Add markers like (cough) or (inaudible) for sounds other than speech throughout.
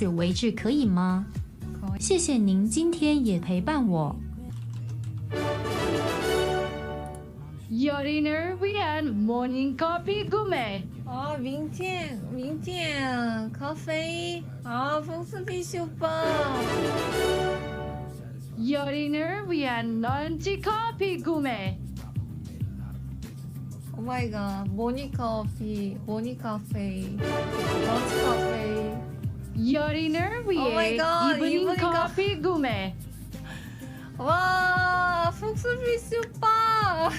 此为止，可以吗？谢谢您今天也陪伴我。Your inner Vian morning coffee gourmet。明天，明天咖啡，好、哦，风必修吧。Your inner Vian lunch coffee gourmet。Oh my god，morning coffee，morning cafe，lunch coffee。 치 커피 구매. 오 마이 갓. 모니 커피, 모니 카페. 런치 카페. 여린을 위해 my God, 이브닝 이브닝 커피 구매. 와, 폭스피쉬 오빠.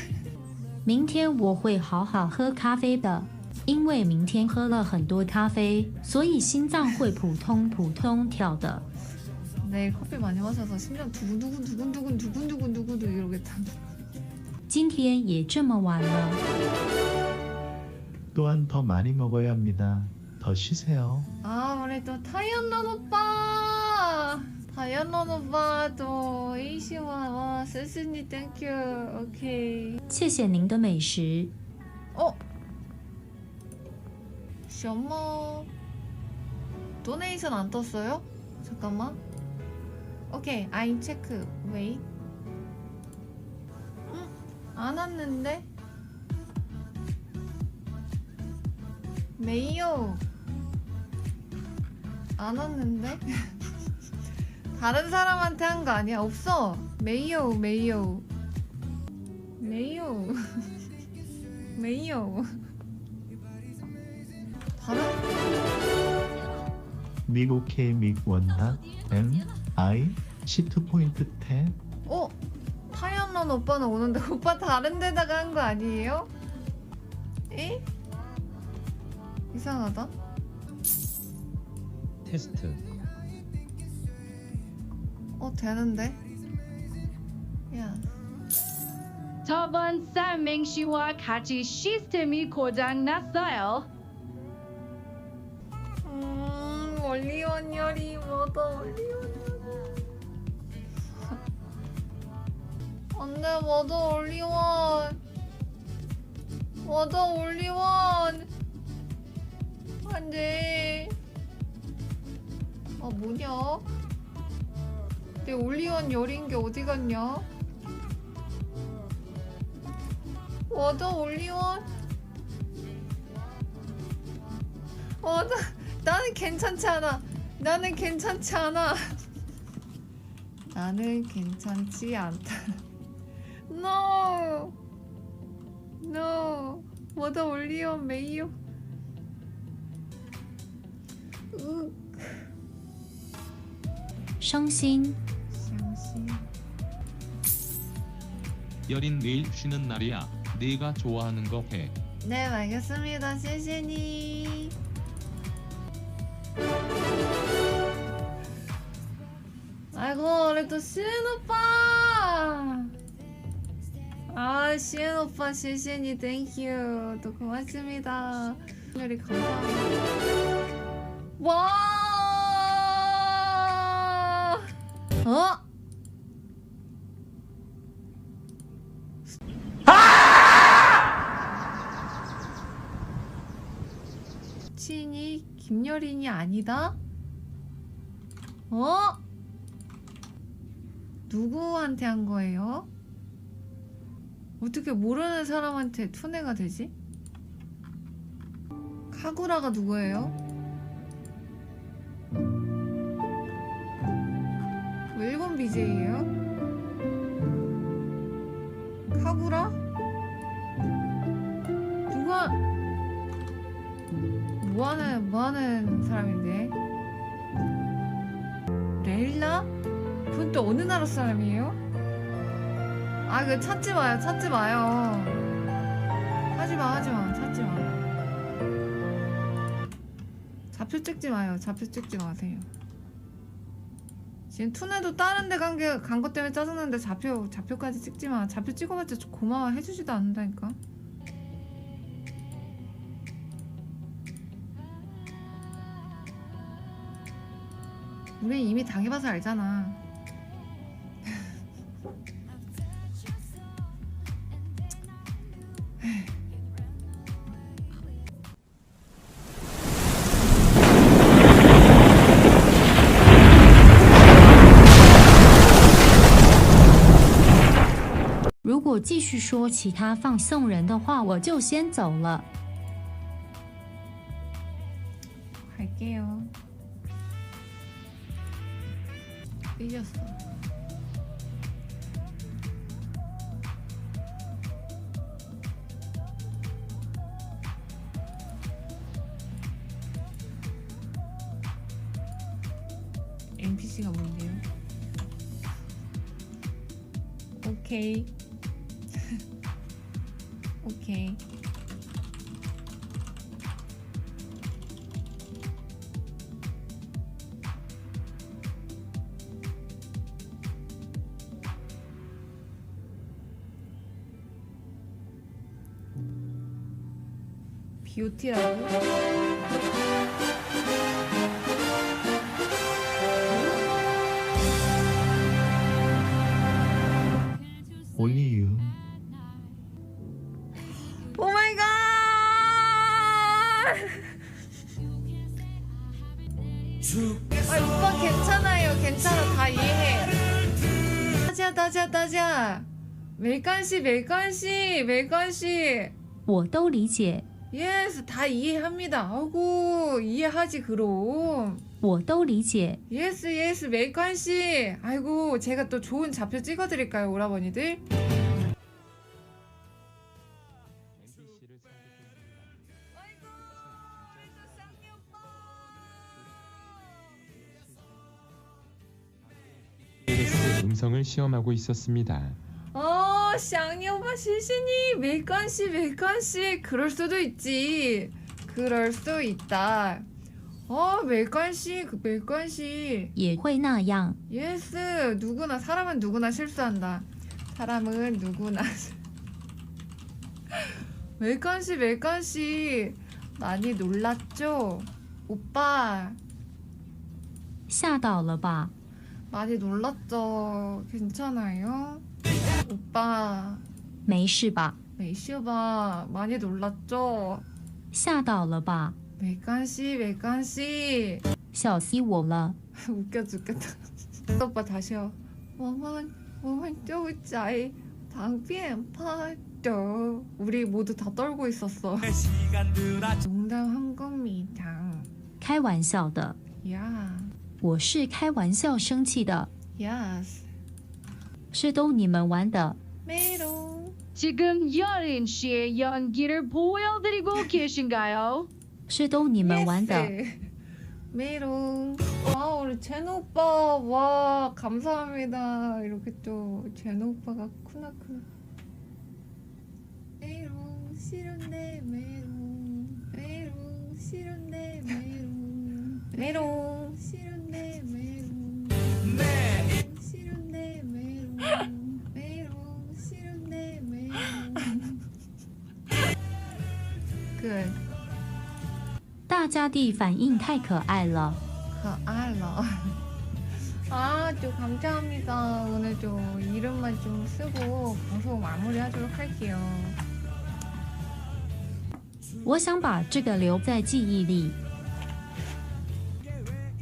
明天我会好好喝咖啡的，因为明天喝了很多咖啡，所以心脏会扑通扑通跳的。 내일 커피 많이 마셔서 심장 두근두근 두근두근 두근두근 두근두근 이러겠다. (laughs) 今天也这么晚了， 또한 더 많이 먹어야 합니다. 더 쉬세요. 아, 우리 또 타이언런 오빠. 타이언런 오빠 또 이시와 와 스스니 땡큐. 오케이. 谢谢您的美食。 어? 셔머 도네이션 안 떴어요? 잠깐만. 오케이, 아임 체크. 웨이. 응? 안 왔는데? 메이요. 안 왔는데? (laughs) 다른 사람한테 한 거 아니야? 없어. 메이요, 메이요. 메이요. 메이요. 다른 미국 K 믹 원하 M I 시트 포인트 10 어? 타이언런 오빠는 오는데 (laughs) 오빠 다른 데다가 한 거 아니에요? 에? 이상하다. 테스트. 어 되는데? 야, 저번 쌀맹시와 같이 시스템이 고장 났어요. 음 올리원 열이 뭐더 올리원 안돼 뭐더 올리원 뭐더 올리원 뭐냐 내 올리원 열인 게 어디 갔냐 워더 올리원 워더 나는 괜찮지 않아. 나는 괜찮지 않아. (laughs) 나는 괜찮지 않다. (laughs) No. No. 뭐더 올리오 메이오. 으, 성신 여린 내일 쉬는 날이야. 네가 좋아하는 거 해. 네, 알겠습니다. 시신이. 아이고, 우리 또 시은 오빠. 아, 시은 오빠, 시신이, 땡큐. 또 고맙습니다. 우리 감사합니다. 와! 어? 친이 김여린이 아니다? 어? 누구한테 한 거예요? 어떻게 모르는 사람한테 투내가 되지? 카구라가 누구예요? 뭐 일본 BJ예요? 카구라? 누가 뭐하는 뭐하는 사람인데? 레일라? 그건 또 어느 나라 사람이에요? 아, 그 찾지 마요, 찾지 마요. 하지 마, 하지 마, 찾지 마. 좌표 찍지 마요, 좌표 찍지 마세요. 지금 투네도 다른 데간게간 것 때문에 짜증나는데 좌표 좌표까지 찍지 마. 좌표 찍어봤자 고마워 해주지도 않는다니까. 우린 이미 당해봐서 알잖아. 果继续说其他放送人的话，我就先走了。 갈게요. 삐졌어. NPC가 뭔데요? 오케이. 오케이. 뷰티라고? 오 이해해. 다지야, 다지야, 다지야. 멜간씨, 멜간씨, 멜간씨. 我都理解， 예스, 다 이해합니다. 아이고, 이해하지, 그럼. 我都理解。 예스, 예스, 멜간씨. 아이고, 제가 또 좋은 좌표 찍어드릴까요, 오라버니들? AS 음성을 시험하고 있었습니다. 어, 샹이 오빠 시신이 메이칸씨 메이칸씨 그럴 수도 있지. 그럴 수 있다. 어, 메이칸씨 그 메이칸씨. 也会那样。 예스 누구나 사람은 누구나 실수한다. 사람은 누구나. 메이칸씨 메이칸씨 많이 놀랐죠? 오빠 吓到了吧？ 많이 놀랐죠? 괜찮아요? 오빠 没事吧？ 메이슈바 많이 놀랐죠? 吓到了吧？ 메이칸씨 메이칸씨 笑死我了！ (laughs) 웃겨 죽겠다 (laughs) 오빠 다시요 我们我们就在旁边拍的 우리 모두 다 떨고 있었어 농담한 겁니다 (laughs) 开玩笑的， 야 我是开玩笑生气的， 야스 是逗你们玩的。 메롱 지금 여린 씨의 연기를 보여드리고 (laughs) 계신가요? 是逗你们玩的。 예스. 메롱 아 우리 제노 오빠 와 감사합니다 이렇게 또 제노 오빠가 쿠나쿠나 메롱 싫은데 메롱 메롱 싫은데 메롱 메롱 大家的反应太可爱了， 그 알라. 아, 또 감사합니다. 오늘 좀 이름만 좀 쓰고 방송 마무리하도록 할게요. 我想把这个留在记忆里。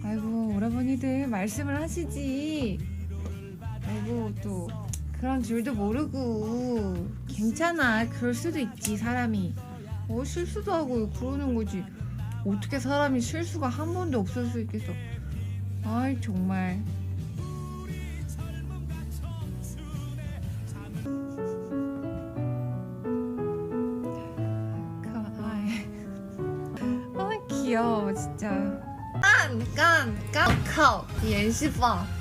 아이고, 오라버니들 말씀을 하시지. 아이고, 또 그런 줄도 모르고. 괜찮아. 그럴 수도 있지, 사람이. 어, 실수도 하고 그러는 거지. 어떻게 사람이 실수가 한 번도 없을 수 있겠어. 아이, 정말. 가와이. 아 귀여워 진짜. 깐, 깐, 깐, 靠，演示吧。